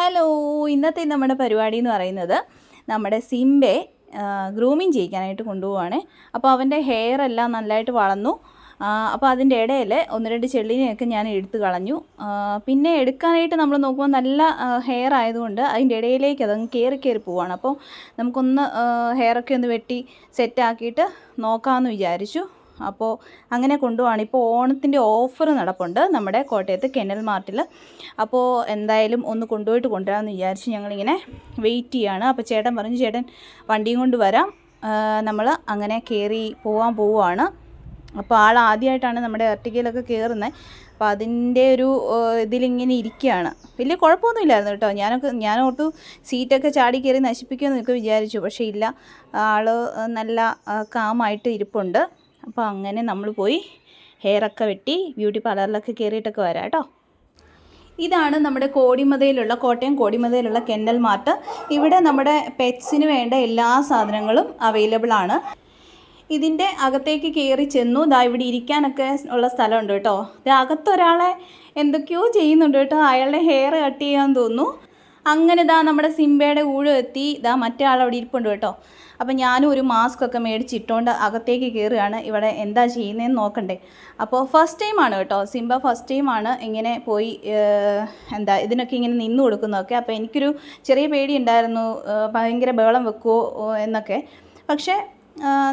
Hello ഇന്നത്തെ നമ്മുടെ പരിപാടി എന്ന് പറയുന്നത് നമ്മുടെ സിംബെ ഗ്രൂമിങ് ചെയ്യിക്കാനായിട്ട് കൊണ്ടുപോവാണ്. അപ്പോൾ അവന്റെ ഹെയർ എല്ലാം നല്ലതായിട്ട് വളർന്നു. അപ്പോൾ അതിന്റെ ഇടയിൽ ഒന്ന് രണ്ട് ചെള്ളിനെയൊക്കെ ഞാൻ എടുത്തു കളഞ്ഞു. പിന്നെ എടുക്കാനായിട്ട് നമ്മൾ നോക്കുമ്പോൾ നല്ല ഹെയർ ആയതുകൊണ്ട് അതിന്റെ ഇടയിലേക്ക് അതങ്ങ് കയറി കയറി പോവാണ്. അപ്പോൾ നമുക്കൊന്ന് ഹെയറൊക്കെ ഒന്ന് വെട്ടി സെറ്റാക്കിയിട്ട് നോക്കാമെന്ന് വിചാരിച്ചു. അപ്പോൾ അങ്ങനെ കൊണ്ടുപോവാണ്. ഇപ്പോൾ ഓണത്തിന്റെ ഓഫർ നടപ്പുണ്ട് നമ്മുടെ കോട്ടയത്ത് കെനൽ മാർട്ടിൽ അപ്പോൾ എന്തായാലും ഒന്ന് കൊണ്ടുപോയിട്ട് കൊണ്ടുവരാമെന്ന് വിചാരിച്ച് ഞങ്ങളിങ്ങനെ വെയിറ്റ് ചെയ്യാണ്. അപ്പോൾ ചേട്ടൻ പറഞ്ഞു ചേട്ടൻ വണ്ടിയും കൊണ്ട് വരാം. നമ്മൾ അങ്ങനെ കയറി പോകാൻ പോവുകയാണ് അപ്പോൾ ആൾ ആദ്യമായിട്ടാണ് നമ്മുടെ എർട്ടിക്കയിലൊക്കെ കയറുന്നത് അപ്പോൾ അതിന്റെ ഒരു ഇതിലിങ്ങനെ ഇരിക്കുകയാണ് വലിയ കുഴപ്പമൊന്നുമില്ലായിരുന്നു കേട്ടോ. ഞാനൊക്കെ ഞാൻ ഓർത്തു സീറ്റൊക്കെ ചാടി കയറി നശിപ്പിക്കുമെന്നൊക്കെ വിചാരിച്ചു. പക്ഷേ ഇല്ല. ആൾ നല്ല കാമായിട്ട് ഇരിപ്പുണ്ട്. അപ്പോൾ അങ്ങനെ നമ്മൾ പോയി ഹെയറൊക്കെ വെട്ടി ബ്യൂട്ടി പാർലറിലൊക്കെ കയറിയിട്ടൊക്കെ വരാം കേട്ടോ. ഇതാണ് നമ്മുടെ കോടിമതയിലുള്ള കോട്ടയം കോടിമതയിലുള്ള കെന്നൽ മാർട്ട്. ഇവിടെ നമ്മുടെ പെറ്റ്സിന് വേണ്ട എല്ലാ സാധനങ്ങളും അവൈലബിൾ ആണ്. ഇതിന്റെ അകത്തേക്ക് കയറി ചെന്നു. ദാ ഇവിടെ ഇരിക്കാനൊക്കെ ഉള്ള സ്ഥലമുണ്ട് കേട്ടോ. ഇത് അകത്തൊരാളെ എന്തൊക്കെയോ ചെയ്യുന്നുണ്ട് കേട്ടോ. അയാളുടെ ഹെയർ കട്ട് ചെയ്യാൻ തോന്നുന്നു. അങ്ങനെ ഇതാ നമ്മുടെ സിംബയുടെ ഊഴം എത്തി. ദാ മറ്റേ ആൾ അവിടെ ഇരിപ്പുണ്ട് കേട്ടോ. അപ്പം ഞാനും ഒരു മാസ്ക് ഒക്കെ മേടിച്ചിട്ടുകൊണ്ട് അകത്തേക്ക് കയറുകയാണ് ഇവിടെ എന്താ ചെയ്യുന്നതെന്ന് നോക്കണ്ടേ. അപ്പോൾ ഫസ്റ്റ് ടൈമാണ് കേട്ടോ. സിംബ ഫസ്റ്റ് ടൈമാണ് ഇങ്ങനെ പോയി എന്താ ഇതിനൊക്കെ ഇങ്ങനെ നിന്ന് കൊടുക്കുന്നതൊക്കെ. അപ്പോൾ എനിക്കൊരു ചെറിയ പേടി ഉണ്ടായിരുന്നു ഭയങ്കര ബഹളം വെക്കുമോ എന്നൊക്കെ. പക്ഷേ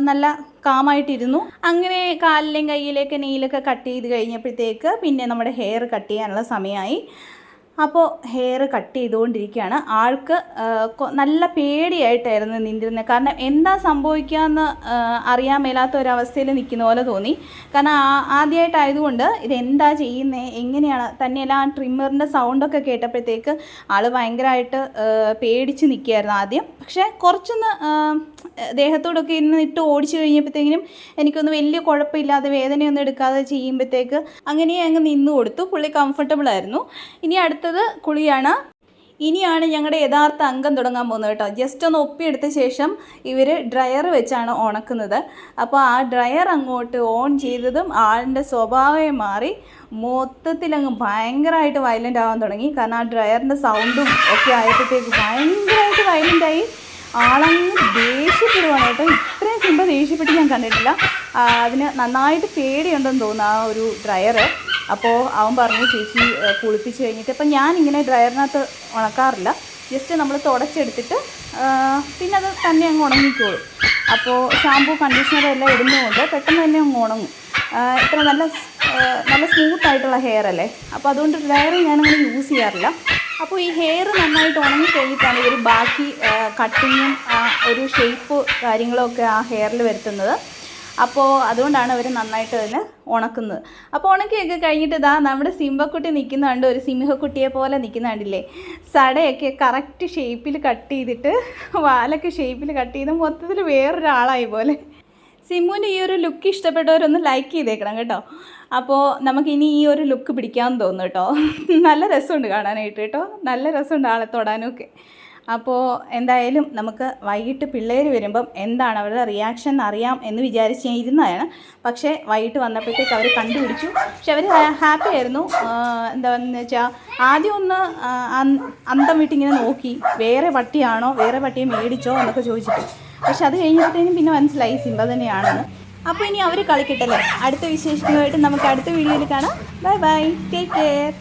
നല്ല കാമായിട്ടിരുന്നു. അങ്ങനെ കാലിലെയും കയ്യിലേക്ക് നെയിലൊക്കെ കട്ട് ചെയ്ത് കഴിഞ്ഞപ്പോഴത്തേക്ക് പിന്നെ നമ്മുടെ ഹെയർ കട്ട് ചെയ്യാനുള്ള സമയമായി. അപ്പോൾ ഹെയർ കട്ട് ചെയ്തുകൊണ്ടിരിക്കുകയാണ്. ആൾക്ക് നല്ല പേടിയായിട്ടായിരുന്നു നിന്നിരുന്നത്. കാരണം എന്താ സംഭവിക്കുക എന്ന് അറിയാൻ മേലാത്ത ഒരവസ്ഥയിൽ നിൽക്കുന്ന പോലെ തോന്നി. കാരണം ആദ്യമായിട്ടായതുകൊണ്ട് ഇതെന്താ ചെയ്യുന്നത് എങ്ങനെയാണ്? തന്നെയല്ല ആ ട്രിമ്മറിന്റെ സൗണ്ടൊക്കെ കേട്ടപ്പോഴത്തേക്ക് ആൾ ഭയങ്കരമായിട്ട് പേടിച്ച് നിൽക്കുകയായിരുന്നു ആദ്യം. പക്ഷേ കുറച്ചൊന്ന് ദേഹത്തോടൊക്കെ ഇന്ന് ഇട്ട് ഓടിച്ചു കഴിഞ്ഞപ്പോഴത്തേക്കിനും എനിക്കൊന്ന് വലിയ കുഴപ്പമില്ലാതെ വേദനയൊന്നും എടുക്കാതെ ചെയ്യുമ്പോഴത്തേക്ക് അങ്ങനെ അങ്ങ് നിന്ന് കൊടുത്തു പുള്ളി കംഫർട്ടബിൾ ആയിരുന്നു. ഇനി അടുത്തത് കുളിയാണ്. ഇനിയാണ് ഞങ്ങളുടെ യഥാർത്ഥ അംഗം തുടങ്ങാൻ പോകുന്നത് കേട്ടോ. ജസ്റ്റ് ഒന്ന് ഒപ്പിയെടുത്ത ശേഷം ഇവർ ഡ്രയർ വെച്ചാണ് ഉണക്കുന്നത്. അപ്പോൾ ആ ഡ്രയർ അങ്ങോട്ട് ഓൺ ചെയ്തതും ആളിന്റെ സ്വഭാവം മാറി മൊത്തത്തിലങ്ങ് ഭയങ്കരമായിട്ട് വയലന്റ് ആവാൻ തുടങ്ങി. കാരണം ആ ഡ്രയറിന്റെ സൗണ്ടും ഒക്കെ ആയപ്പോഴത്തേക്ക് ഭയങ്കരമായിട്ട് വയലന്റായി ആളങ്ങ് ദേഷ്യപ്പെടുവാണ് കേട്ടോ. ഇത്രയും സിമ്പിൾ ദേഷ്യപ്പെട്ട് ഞാൻ കണ്ടിട്ടില്ല. അതിന് നന്നായിട്ട് പേടിയുണ്ടെന്ന് തോന്നുന്നു ആ ഒരു ഡ്രയർ അപ്പോൾ അവൻ പറഞ്ഞു ചേച്ചി കുളിപ്പിച്ച് കഴിഞ്ഞിട്ട് അപ്പം ഞാനിങ്ങനെ ഡ്രയറിനകത്ത് ഉണക്കാറില്ല. ജസ്റ്റ് നമ്മൾ തുടച്ചെടുത്തിട്ട് പിന്നെ അത് തന്നെ അങ്ങ് ഉണങ്ങിക്കോളും. അപ്പോൾ ഷാമ്പൂ കണ്ടീഷണർ എല്ലാം ഇടുന്നതുകൊണ്ട് പെട്ടെന്ന് തന്നെ അങ്ങ് ഉണങ്ങും. ഇത്ര നല്ല നല്ല സ്മൂത്ത് ആയിട്ടുള്ള ഹെയർ അല്ലേ? അപ്പോൾ അതുകൊണ്ട് ഡ്രയർ ഞാനങ്ങനെ യൂസ് ചെയ്യാറില്ല. അപ്പോൾ ഈ ഹെയർ നന്നായിട്ട് ഉണങ്ങി കഴിഞ്ഞിട്ടാണ് ഇവർ ബാക്കി കട്ടിങ്ങും ഒരു ഷേപ്പ് കാര്യങ്ങളൊക്കെ ആ ഹെയറിൽ വരുത്തുന്നത്. അപ്പോൾ അതുകൊണ്ടാണ് അവർ നന്നായിട്ട് അതിന് ഉണക്കുന്നത്. അപ്പോൾ ഉണക്കിയൊക്കെ കഴിഞ്ഞിട്ട് ഇതാ നമ്മുടെ സിംഹക്കുട്ടി നിൽക്കുന്ന കണ്ട് ഒരു സിംഹക്കുട്ടിയെ പോലെ നിൽക്കുന്ന കണ്ടില്ലേ? സടയൊക്കെ കറക്റ്റ് ഷേപ്പിൽ കട്ട് ചെയ്തിട്ട് വാലൊക്കെ ഷേപ്പിൽ കട്ട് ചെയ്ത് മൊത്തത്തിൽ വേറൊരാളായി പോലെ. സിമ്മുവിന്റെ ഈ ഒരു ലുക്ക് ഇഷ്ടപ്പെട്ടവരൊന്ന് ലൈക്ക് ചെയ്തേക്കണം കേട്ടോ. അപ്പോൾ നമുക്കിനി ഈ ഒരു ലുക്ക് പിടിക്കാമെന്ന് തോന്നുന്നു കേട്ടോ. നല്ല രസമുണ്ട് കാണാനായിട്ട് കേട്ടോ. നല്ല രസമുണ്ട് ആളെ തൊടാനും ഒക്കെ അപ്പോൾ എന്തായാലും നമുക്ക് വൈകിട്ട് പിള്ളേർ വരുമ്പം എന്താണ് അവരുടെ റിയാക്ഷൻ അറിയാം എന്ന് വിചാരിച്ച് ഞാൻ ഇരുന്നതാണ് പക്ഷേ വൈകിട്ട് വന്നപ്പോഴത്തേക്ക് അവർ കണ്ടുപിടിച്ചു. പക്ഷെ അവർ ഹാപ്പി ആയിരുന്നു. എന്താണെന്ന് വെച്ചാൽ ആദ്യം ഒന്ന് അന്തം വിട്ടിങ്ങനെ നോക്കി. വേറെ പട്ടിയാണോ വേറെ പട്ടിയെ മേടിച്ചോ എന്നൊക്കെ ചോദിച്ചിട്ട്. പക്ഷെ അത് കഴിഞ്ഞപ്പോഴത്തേനും പിന്നെ മനസ്സിലായി സിംബ തന്നെയാണെന്ന്. അപ്പോൾ ഇനി അവർ കളിക്കട്ടല്ലേ അടുത്ത വിശേഷങ്ങളുമായിട്ട് നമുക്ക് അടുത്ത വീഡിയോയിൽ കാണാം. Bye bye. Take care